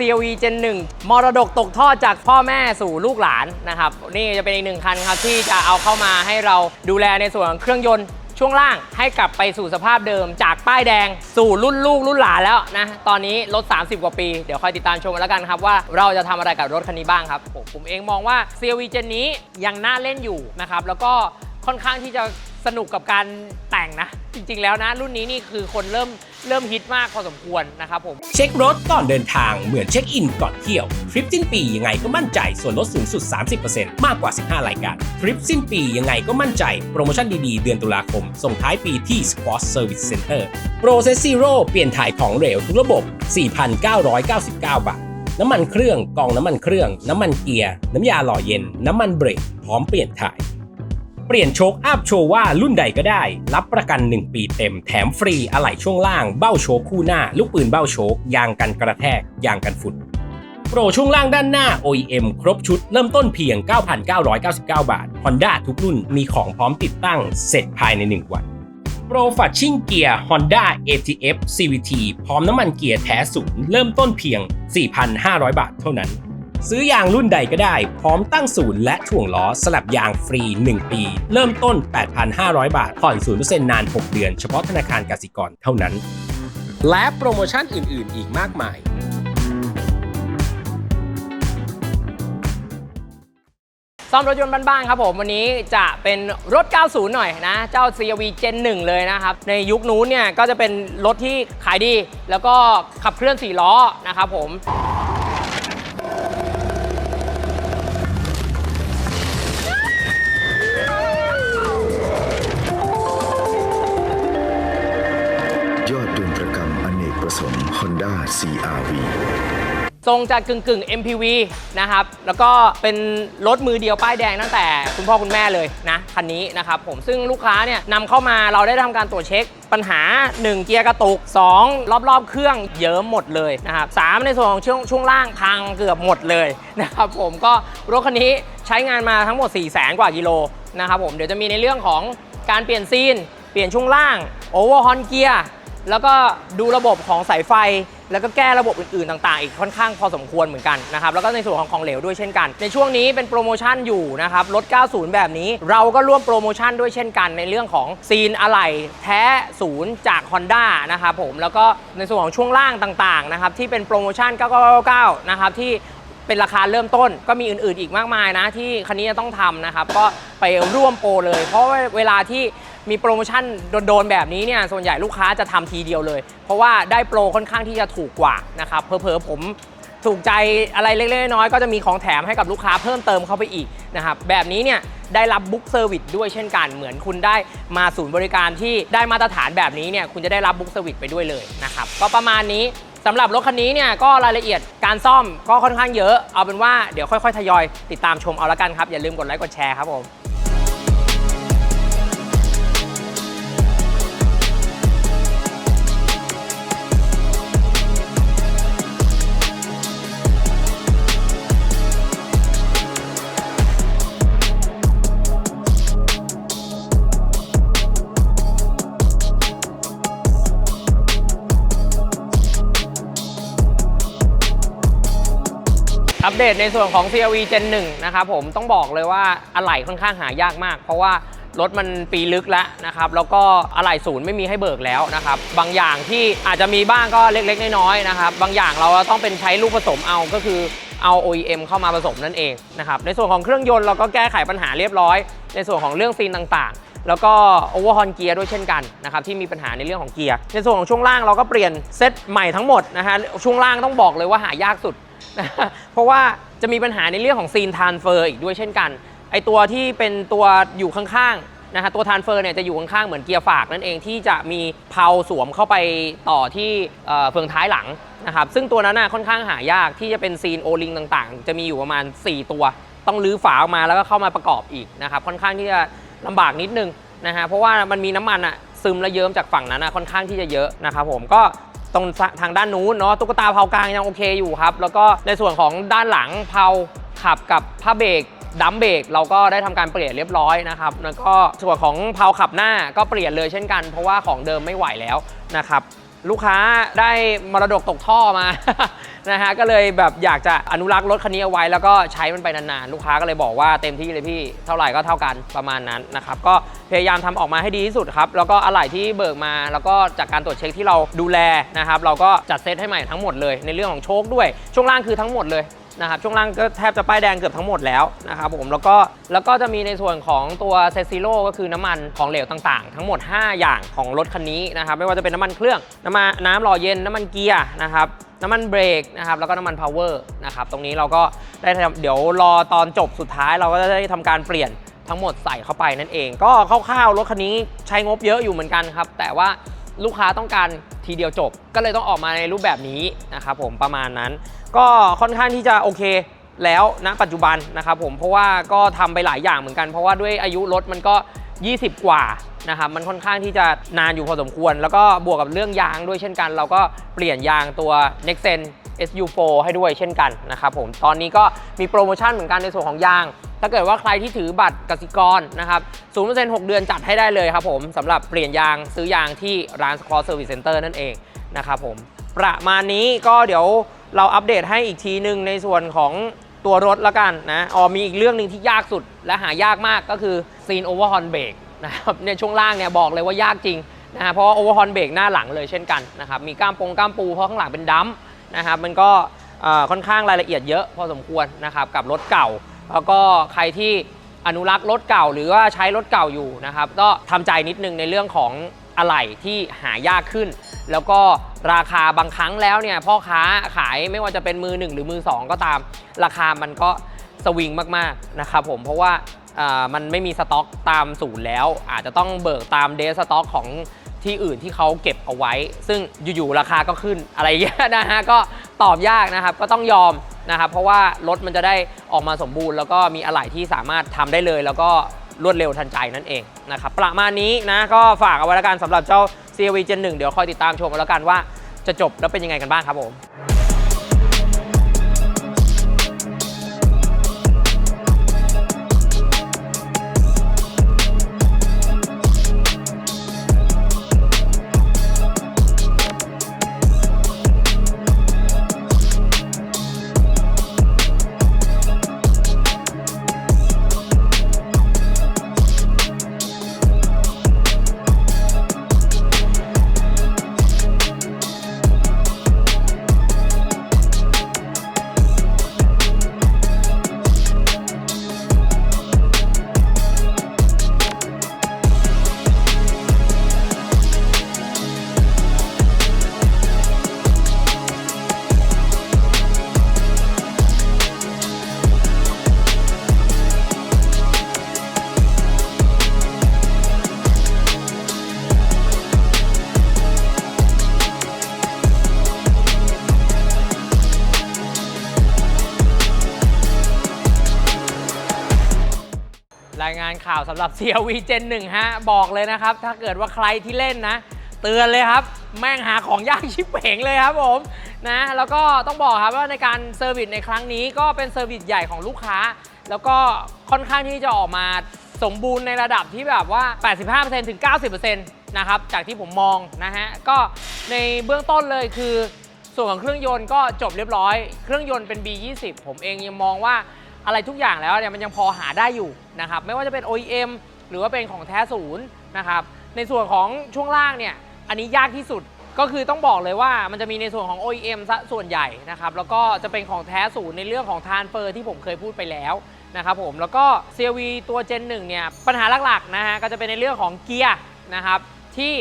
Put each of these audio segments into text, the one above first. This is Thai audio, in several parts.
CLV Gen 1 มรดกตกทอดจากพ่อแม่สู่ลูกหลานนะครับ นี่จะเป็นอีกหนึ่งคันครับ ที่จะเอาเข้ามาให้เราดูแลในส่วนของเครื่องยนต์ช่วงล่างให้กลับไปสู่สภาพเดิมจากป้ายแดงสู่รุ่นลูกรุ่นหลานแล้วนะ ตอนนี้รถ 30 กว่าปี เดี๋ยวคอยติดตามชมกันแล้วกันครับ ว่าเราจะทำอะไรกับรถคันนี้บ้างครับ ผมผมเองมองว่า CLV Gen นี้ยังน่าเล่นอยู่นะครับแล้วก็ค่อนข้างที่จะ สนุกกับการแต่งนะ จริง ๆ แล้วนะ รุ่นนี้นี่คือคนเริ่มเริ่มฮิตมากพอสมควรนะครับผม เช็ครถก่อนเดินทางเหมือนเช็คอินก่อนเที่ยว ทริปสิ้นปียังไงก็มั่นใจส่วนลดสูงสุด 30%มากกว่า 15 รายการ ทริปสิ้นปียังไงก็มั่นใจ โปรโมชั่นดี ๆ เดือนตุลาคม ส่งท้ายปีที่ Squad Service Center Process Zero เปลี่ยนถ่ายของเหลวทุกระบบ 4,999 บาทน้ำมันเครื่องกองน้ำมันเครื่อง น้ำมันเกียร์ น้ำยาหล่อเย็น น้ำมันเบรกพร้อมเปลี่ยนถ่าย เปลี่ยนโชคอัพโชว์ว่ารุ่นใดก็ได้ รับประกัน 1 ปีเต็ม แถมฟรีอะไหล่ช่วงล่าง เบ้าโชคคู่หน้า ลูกปืนเบ้าโชคยางกันกระแทก ยางกันฝุ่นโปรช่วงล่างด้านหน้า OEM ครบชุดเริ่มต้นเพียง 9,999 บาท Honda ทุกรุ่นมีของพร้อมติดตั้งเสร็จภายใน 1 วันโปรฟัชชิ่งเกียร์ Honda ATF CVT พร้อมน้ำมันเกียร์แท้ศูนย์เริ่มต้นเพียง 4,500 บาทเท่านั้น ซื้อยางรุ่นใดก็ได้ พร้อมตั้งศูนย์และถ่วงล้อสลับยางฟรี 1 ปี เริ่มต้น 8,500 บาท ผ่อน 0%นาน 6 เดือน เฉพาะธนาคารกสิกรเท่านั้น และโปรโมชั่นอื่น ๆ อีกมากมายซ่อมรถยนต์บ้านๆครับผมวันนี้จะเป็นรถ 90 หน่อยนะ เจ้า CRV Gen 1 เลยนะครับ ในยุคนู้นเนี่ยก็จะเป็นรถที่ขายดี แล้วก็ขับเคลื่อน 4 ล้อนะครับผม สงค์ Honda CRV ทรงจะกึ่งกึ่ง MPV นะครับ แล้วก็เป็นรถมือเดียวป้ายแดงตั้งแต่คุณพ่อคุณแม่เลยนะคันนี้นะครับผมซึ่งลูกค้าเนี่ยนำเข้ามาเราได้ทำการตรวจเช็ค ปัญหา 1 เกียร์กระตุก 2 รอบๆ เครื่องเยิ้มหมดเลยนะครับสามในส่วนของช่วงช่วงล่างพังเกือบหมดเลยนะครับผมก็รถคันนี้ใช้งานมาทั้งหมด 4 0 0แสนกว่ากิโลนะครับผมเดี๋ยวจะมีในเรื่องของการเปลี่ยนซีน เปลี่ยนช่วงล่างโอเวอร์ฮอนเกียร์ แล้วก็ดูระบบของสายไฟ แล้วก็แก้ระบบอื่นๆต่างๆ อีกค่อนข้างพอสมควรเหมือนกันนะครับ แล้วก็ในส่วนของของเหลวด้วยเช่นกัน ในช่วงนี้เป็นโปรโมชั่นอยู่นะครับรถ90 แบบนี้ เราก็ร่วมโปรโมชั่นด้วยเช่นกัน ในเรื่องของซีนอะไหล่แท้ศูนย์จาก Honda นะครับผม แล้วก็ในส่วนของช่วงล่างต่างๆนะครับที่เป็นโปรโมชั่น 999 นะครับที่เป็นราคาเริ่มต้นก็มีอื่นๆอีกมากมายนะที่คันนี้จะต้องทำนะครับ ก็ไปร่วมโปรเลย เพราะเวลาที่ มีโปรโมชั่นโดนๆแบบนี้เนี่ยส่วนใหญ่ลูกค้าจะทำทีเดียวเลย เพราะว่าได้โปรค่อนข้างที่จะถูกกว่านะครับเพอๆผมถูกใจอะไรเล็กๆน้อยๆก็จะมีของแถมให้กับลูกค้าเพิ่มเติมเข้าไปอีกนะครับแบบนี้เนี่ยได้รับบุ๊กเซอร์วิสด้วยเช่นกัน เหมือนคุณได้มาศูนย์บริการที่ได้มาตรฐานแบบนี้เนี่ยคุณจะได้รับบุ๊กเซอร์วิสไปด้วยเลยนะครับก็ประมาณนี้สำหรับรถคันนี้เนี่ยก็รายละเอียดการซ่อมก็ค่อนข้างเยอะ เอาเป็นว่าเดี๋ยวค่อยๆ ทยอยติดตามชมเอาละกันครับ อย่าลืมกดไลค์กดแชร์ครับผม ปเดตในส่วนของ CRV Gen 1นะครับผมต้องบอกเลยว่าอะไหล่ค่อนข้างหายากมาก เพราะว่ารถมันปีลึกแล้วนะครับ แล้วก็อะไหล่ศูนย์ไม่มีให้เบิกแล้วนะครับ บางอย่างที่อาจจะมีบ้างก็เล็กๆ น้อยๆนะครับ บางอย่างเราต้องเป็นใช้ลูกผสมเอาก็คือเอา OEM เข้ามาผสมนั่นเองนะครับ ในส่วนของเครื่องยนต์เราก็แก้ไขปัญหาเรียบร้อย ในส่วนของเรื่องซีนต่างๆ แล้วก็โอเวอร์ฮอนเกียร์ด้วยเช่นกันนะครับที่มีปัญหาในเรื่องของเกียร์ ในส่วนของช่วงล่างเราก็เปลี่ยนเซตใหม่ทั้งหมดนะฮะช่วงล่างต้องบอกเลยว่าหายากสุด เพราะว่าจะมีปัญหาในเรื่องของซีนทานเฟอร์อีกด้วยเช่นกัน ไอตัวที่เป็นตัวอยู่ข้างๆนะฮะตัวทานเฟอร์เนี่ยจะอยู่ข้างๆเหมือนเกียร์ฝากนั่นเองที่จะมีเพาสวมเข้าไปต่อที่เฟืองท้ายหลังนะครับซึ่งตัวนั้นน่ะค่อนข้างหายากที่จะเป็นซีนโอลิงต่างๆ จะมีอยู่ประมาณ 4 ตัว ต้องรื้อฝาออกมาแล้วก็เข้ามาประกอบอีกนะครับค่อนข้างที่จะลำบากนิดนึงนะฮะเพราะว่ามันมีน้ำมันอะซึมและเยิ้มจากฝั่งนั้นอะค่อนข้างที่จะเยอะนะครับผมก็ ตรงทางด้านนู้นเนาะตุ๊กตาเผากลางยังโอเคอยู่ครับ แล้วก็ในส่วนของด้านหลังเผาขับกับผ้าเบรกดัมเบรกเราก็ได้ทำการเปลี่ยนเรียบร้อยนะครับ แล้วก็ส่วนของเพาขับหน้าก็เปลี่ยนเลยเช่นกัน เพราะว่าของเดิมไม่ไหวแล้วนะครับ ลูกค้าได้มรดกตกท่อมา นะฮะก็เลยแบบอยากจะอนุรักษ์รถคันนี้เอาไว้ แล้วก็ใช้มันไปนานๆ ลูกค้าก็เลยบอกว่าเต็มที่เลยพี่เท่าไหร่ก็เท่ากันประมาณนั้นนะครับก็พยายามทำออกมาให้ดีที่สุดครับแล้วก็อะไหล่ที่เบิกมา แล้วก็จากการตรวจเช็คที่เราดูแลนะครับเราก็จัดเซตให้ใหม่ทั้งหมดเลย ในเรื่องของโชคด้วยช่วงล่างคือทั้งหมดเลย นะครับช่วงล่างก็แทบจะป้ายแดงเกือบทั้งหมดแล้วนะครับผมแล้วก็แล้วก็จะมีในส่วนของตัวเซซิโ o ก็คือน้ำมันของเหลวต่างๆ ทั้งหมด 5 อย่างของรถคันนี้นะครับไม่ว่าจะเป็นน้ำมันเครื่อง น้ำมันน้ำหล่อเย็น น้ำมันเกียร์นะครับน้ำมันเบรกนะครับแล้วก็น้ำมันพาวเวอร์นะครับตรงนี้เราก็ได้เดี๋ยวรอตอนจบสุดท้ายเราก็จะได้ทำการเปลี่ยนทั้งหมดใส่เข้าไปนั่นเอง ก็คร่าวๆรถคันนี้ใช้งบเยอะอยู่เหมือนกันครับ แต่ว่า ลูกค้าต้องการทีเดียวจบ ก็เลยต้องออกมาในรูปแบบนี้นะครับผมประมาณนั้น ก็ค่อนข้างที่จะโอเคแล้วณปัจจุบันนะครับผมเพราะว่าก็ทำไปหลายอย่างเหมือนกัน เพราะว่าด้วยอายุรถมันก็ 20 กว่านะครับมันค่อนข้างที่จะนานอยู่พอสมควร แล้วก็บวกกับเรื่องยางด้วยเช่นกัน เราก็เปลี่ยนยางตัว Nexen SU4 ให้ด้วยเช่นกันนะครับผมตอนนี้ก็มีโปรโมชั่นเหมือนกันในส่วนของยาง ถ้าเกิดว่าใครที่ถือบัตรกสิกรนะครับ0% 6เดือนจัดให้ได้เลยครับผมสำหรับเปลี่ยนยางซื้อยางที่ร้าน Score Service Center นั่นเองนะครับผมประมาณนี้ก็เดี๋ยวเราอัปเดตให้อีกทีหนึ่งในส่วนของตัวรถละกันนะอ๋อมีอีกเรื่องหนึ่งที่ยากสุดและหายากมากก็คือซีนโอเวอร์ฮอนเบรกนะครับในช่วงล่างเนี่ยบอกเลยว่ายากจริงนะฮะเพราะว่าโอเวอร์ฮอนเบรกหน้าหลังเลยเช่นกันนะครับมีก้ามปงก้ามปูเพราะข้างหลังเป็นดัม นะครับมันก็ค่อนข้างรายละเอียดเยอะพอสมควรนะครับกับรถเก่า แล้วก็ใครที่อนุรักษ์รถเก่าหรือว่าใช้รถเก่าอยู่นะครับก็ทำใจนิดนึงในเรื่องของอะไหล่ที่หายากขึ้น แล้วก็ราคาบางครั้งแล้วเนี่ยพ่อค้าขายไม่ว่าจะเป็นมือหนึ่งหรือมือสองก็ตาม ราคามันก็สวิงมากๆนะครับผมเพราะว่าอ่ามันไม่มีสต็อกตามศูนย์แล้ว อาจจะต้องเบิกตามเดสต็อกของ ที่อื่นที่เขาเก็บเอาไว้ ซึ่งอยู่ๆราคาก็ขึ้นอะไรอย่างเงี้ยนะฮะก็ตอบยากนะครับก็ต้องยอมนะครับเพราะว่ารถมันจะได้ออกมาสมบูรณ์ แล้วก็มีอะไหล่ที่สามารถทำได้เลย แล้วก็รวดเร็วทันใจนั่นเองนะครับประมาณนี้นะก็ฝากเอาไว้แล้วกันสำหรับเจ้า CRV Gen 1 เดี๋ยวคอยติดตามชมแล้วกันว่าจะจบแล้วเป็นยังไงกันบ้างครับผม ข่าวสำหรับ CRV Gen 1ฮะบอกเลยนะครับ ถ้าเกิดว่าใครที่เล่นนะ เตือนเลยครับ แม่งหาของยากชิบเป่งเลยครับผมนะแล้วก็ต้องบอกครับว่าในการเซอร์วิสในครั้งนี้ก็เป็นเซอร์วิสใหญ่ของลูกค้า แล้วก็ค่อนข้างที่จะออกมาสมบูรณ์ในระดับที่แบบว่า 85%ถึง 90%นะครับจากที่ผมมองนะฮะก็ในเบื้องต้นเลยคือส่วนของเครื่องยนต์ก็จบเรียบร้อย เครื่องยนต์เป็น B20 ผมเองยังมองว่า อะไรทุกอย่างแล้วเนี่ยมันยังพอหาได้อยู่นะครับไม่ว่าจะเป็น OEM หรือว่าเป็นของแท้ศูนย์นะครับในส่วนของช่วงล่างเนี่ยอันนี้ยากที่สุดก็คือต้องบอกเลยว่ามันจะมีในส่วนของ OEM ซะส่วนใหญ่นะครับแล้วก็จะเป็นของแท้ศูนย์ในเรื่องของทานเฟอร์ที่ผมเคยพูดไปแล้วนะครับผมแล้วก็ CRV ตัว Gen 1เนี่ยปัญหาหลักๆนะฮะก็จะเป็นในเรื่องของเกียร์นะครับที่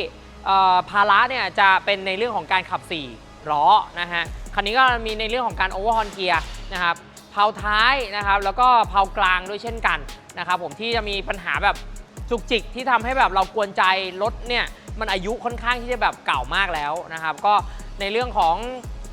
เอ่อภาระเนี่ยจะเป็นในเรื่องของการขับ4ล้อนะฮะคันนี้ก็มีในเรื่องของการโอเวอร์ฮอนเกียร์นะครับ เพาท้ายนะครับ แล้วก็เพากลางด้วยเช่นกันนะครับ ผมที่จะมีปัญหาแบบจุกจิกที่ทำให้แบบเรากวนใจรถเนี่ยมันอายุค่อนข้างที่จะแบบเก่ามากแล้วนะครับ ก็ในเรื่องของ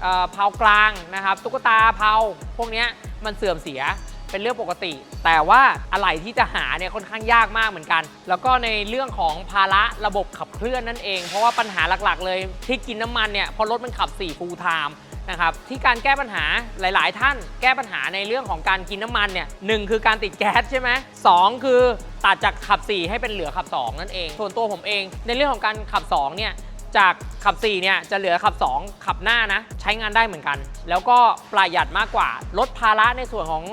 เอ่อเพากลางนะครับ ตุ๊กตาเพาพวกเนี้ยมันเสื่อมเสียเป็นเรื่องปกติ แต่ว่าอะไรที่จะหาเนี่ยค่อนข้างยากมากเหมือนกัน แล้วก็ในเรื่องของภาระระบบขับเคลื่อนนั่นเอง เพราะว่าปัญหาหลักๆ เลยที่กินน้ำมันเนี่ยพอรถมันขับ4 full time นะครับที่การแก้ปัญหาหลาย ๆ ท่าน แก้ปัญหาในเรื่องของการกินน้ำมันเนี่ยหนึ่งคือการติดแก๊สใช่ไหมสองคือตัดจากขับ 4 ให้เป็นเหลือขับ 2 นั่นเอง ส่วนตัวผมเอง ในเรื่องของการขับ2เนี่ยจากขับ 4 เนี่ยจะเหลือขับ 2 ขับหน้านะ ใช้งานได้เหมือนกัน แล้วก็ประหยัดมากกว่าลดภาระในส่วนของ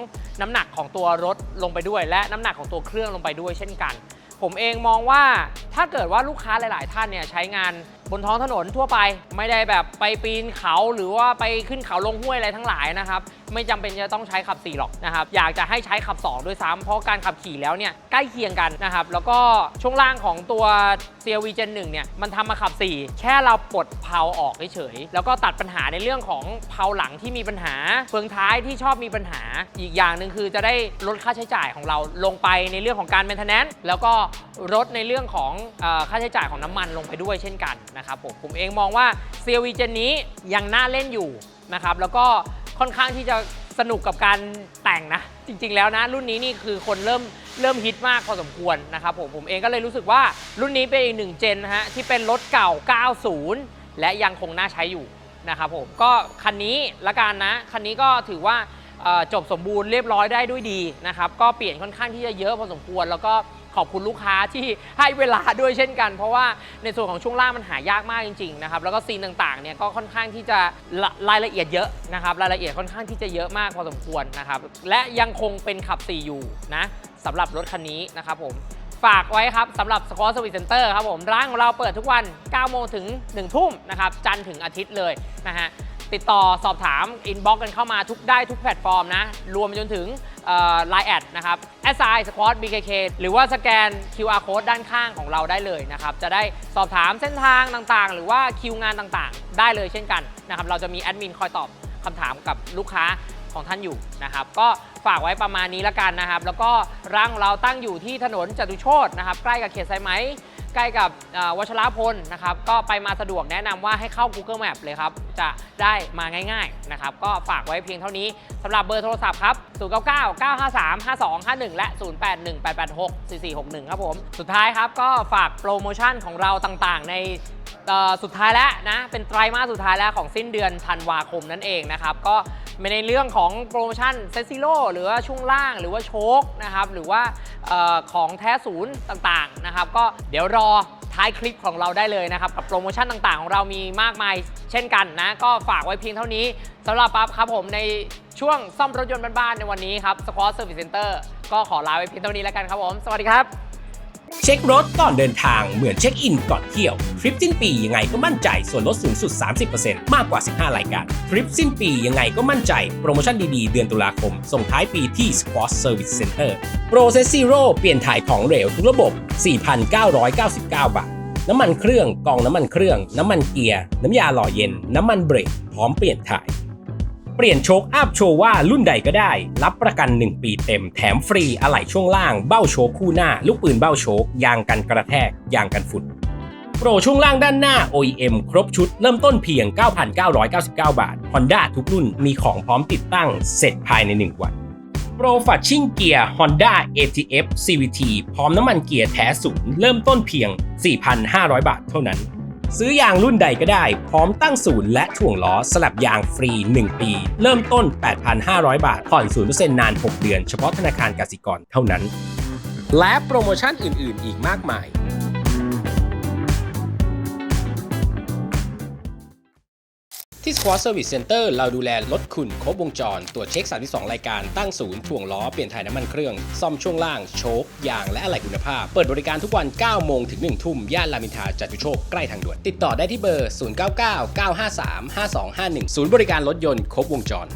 น้ำหนักของตัวรถลงไปด้วย และน้ำหนักของตัวเครื่องลงไปด้วยเช่นกัน ผมเองมองว่าถ้าเกิดว่าลูกค้าหลาย ๆ ท่านเนี่ยใช้งาน บนท้องถนนทั่วไปไม่ได้แบบไปปีนเขาหรือว่าไปขึ้นเขาลงห้วยอะไรทั้งหลายนะครับ ไม่จำเป็นจะต้องใช้ขับ 4 หรอกนะครับ อยากจะให้ใช้ขับ 2 ด้วยซ้ำเพราะการขับขี่แล้วเนี่ยใกล้เคียงกันนะครับ แล้วก็ช่วงล่างของตัว CRV Gen 1เนี่ยมันทำมาขับ 4 แค่เราปลดเพลาออกเฉยๆแล้วก็ตัดปัญหาในเรื่องของเพลาหลังที่มีปัญหาเฟืองท้ายที่ชอบมีปัญหาอีกอย่างหนึ่งคือจะได้ลดค่าใช้จ่ายของเราลงไปในเรื่องของการ maintenance แล้วก็ลดในเรื่องของอค่าใช้จ่ายของน้ำมันลงไปด้วยเช่นกันนะครับผมผมเองมองว่า CRV Gen นี้ยังน่าเล่นอยู่นะครับแล้วก็ค่อนข้างที่จะสนุกกับการแต่งนะ จริง ๆ แล้วนะ รุ่นนี้นี่คือคนเริ่มเริ่มฮิตมากพอสมควรนะครับผมผมเองก็เลยรู้สึกว่ารุ่นนี้เป็นอีกหนึ่งเจนนะฮะที่เป็นรถเก่า 90 และยังคงน่าใช้อยู่นะครับผมก็คันนี้ละกันนะ คันนี้ก็ถือว่าจบสมบูรณ์เรียบร้อยได้ด้วยดีนะครับก็เปลี่ยนค่อนข้างที่จะเยอะพอสมควรแล้วก็ ขอบคุณลูกค้าที่ให้เวลาด้วยเช่นกัน เพราะว่าในส่วนของช่วงล่างมันหายากมากจริงๆนะครับแล้วก็ซีนต่างๆเนี่ยก็ค่อนข้างที่จะรายละเอียดเยอะนะครับรายละเอียดค่อนข้างที่จะเยอะมากพอสมควรนะครับและยังคงเป็นขับ4อยู่นะสำหรับรถคันนี้นะครับผมฝากไว้ครับสำหรับ Squad Service Center ครับผมร้านของเราเปิดทุกวัน 9 โมงถึง 1 ทุ่มนะครับจันทร์ถึงอาทิตย์เลยนะฮะ ติดต่อสอบถามอินบ็อกกันเข้ามาทุกได้ทุกแพลตฟอร์มนะ รวมไปจนถึงไลน์แอดนะครับ s i Squad BKK หรือว่าสแกน QR Code ด้านข้างของเราได้เลยนะครับ จะได้สอบถามเส้นทางต่างๆ หรือว่าคิวงานต่างๆ ได้เลยเช่นกันนะครับ เราจะมีแอดมินคอยตอบคำถามกับลูกค้าของท่านอยู่นะครับ ก็ฝากไว้ประมาณนี้ละกันนะครับ แล้วก็ร้านของเราตั้งอยู่ที่ถนนจตุโชตนะครับ ใกล้กับเขตสายไหมใกล้กับวชรพลนะครับ ก็ไปมาสะดวกแนะนำว่าให้เข้า Google Map เลยครับ จะได้มาง่ายๆนะครับก็ฝากไว้เพียงเท่านี้สำหรับเบอร์โทรศัพท์ครับ 099 953 5251 และ 081 886 4461 ครับผม สุดท้ายครับก็ฝากโปรโมชั่นของเราต่างๆ ในสุดท้ายแล้วนะ เป็นไตรมาสสุดท้ายแล้วของสิ้นเดือนธันวาคมนั่นเองนะครับ ก็ในเรื่องของโปรโมชั่นเซซิโลหรือว่าช่วงล่างหรือว่าโชคนะครับ หรือว่าออของแท้ศูนย์ต่างๆนะครับ ก็เดี๋ยวรอ ท้ายคลิปของเราได้เลยนะครับ กับโปรโมชั่นต่างๆ ของเรามีมากมายเช่นกันนะ ก็ฝากไว้เพียงเท่านี้สำหรับปั๊บครับผมในช่วงซ่อมรถยนต์บ้านๆในวันนี้ครับ Squad Service Center ก็ขอลาไว้เพียงเท่านี้แล้วกันครับผม สวัสดีครับ เช็ครถก่อนเดินทางเหมือนเช็คอินก่อนเที่ยว ทริปสิ้นปียังไงก็มั่นใจส่วนลดสูงสุด 30%มากกว่า 15 รายการ ทริปสิ้นปียังไงก็มั่นใจ โปรโมชั่นดีๆ เดือนตุลาคม ส่งท้ายปีที่ Squad Service Center Process Zero เปลี่ยนถ่ายของเหลวทุกระบบ 4,999 บาท น้ำมันเครื่องกองน้ำมันเครื่อง น้ำมันเกียร์ น้ำยาหล่อเย็น น้ำมันเบรกพร้อมเปลี่ยนถ่าย เปลี่ยนโชคอัพโชว์ว่ารุ่นใดก็ได้ รับประกัน 1 ปีเต็ม แถมฟรีอะไหล่ช่วงล่าง เบ้าโชคคู่หน้า ลูกปืนเบ้าโชคยางกันกระแทก ยางกันฝุ่นโปรช่วงล่างด้านหน้า OEM ครบชุดเริ่มต้นเพียง 9,999 บาท Honda ทุกรุ่นมีของพร้อมติดตั้งเสร็จภายใน 1 วันโปรฟัชชิ่งเกียร์ Honda ATF CVT พร้อมน้ำมันเกียร์แท้ศูนย์เริ่มต้นเพียง 4,500 บาทเท่านั้น ซื้อยางรุ่นใดก็ได้ พร้อมตั้งศูนย์และถ่วงล้อสลับยางฟรี 1 ปี เริ่มต้น 8,500 บาท ผ่อน 0%นาน 6 เดือน เฉพาะธนาคารกสิกรเท่านั้น และโปรโมชั่นอื่น ๆ อีกมากมาย ที่ Squad Service Center เราดูแลรถคุณครบวงจร ตรวจเช็ค 32 รายการ ตั้งศูนย์ ถ่วงล้อ เปลี่ยนถ่ายน้ำมันเครื่อง ซ่อมช่วงล่าง โชค ยาง และอะไหล่คุณภาพ เปิดบริการทุกวัน 9 โมงถึง 1 ทุ่ม ย่านรามอินทราจตุโชค ใกล้ทางด่วน ติดต่อได้ที่เบอร์ 099 953 5251 ศูนย์บริการรถยนต์ครบวงจร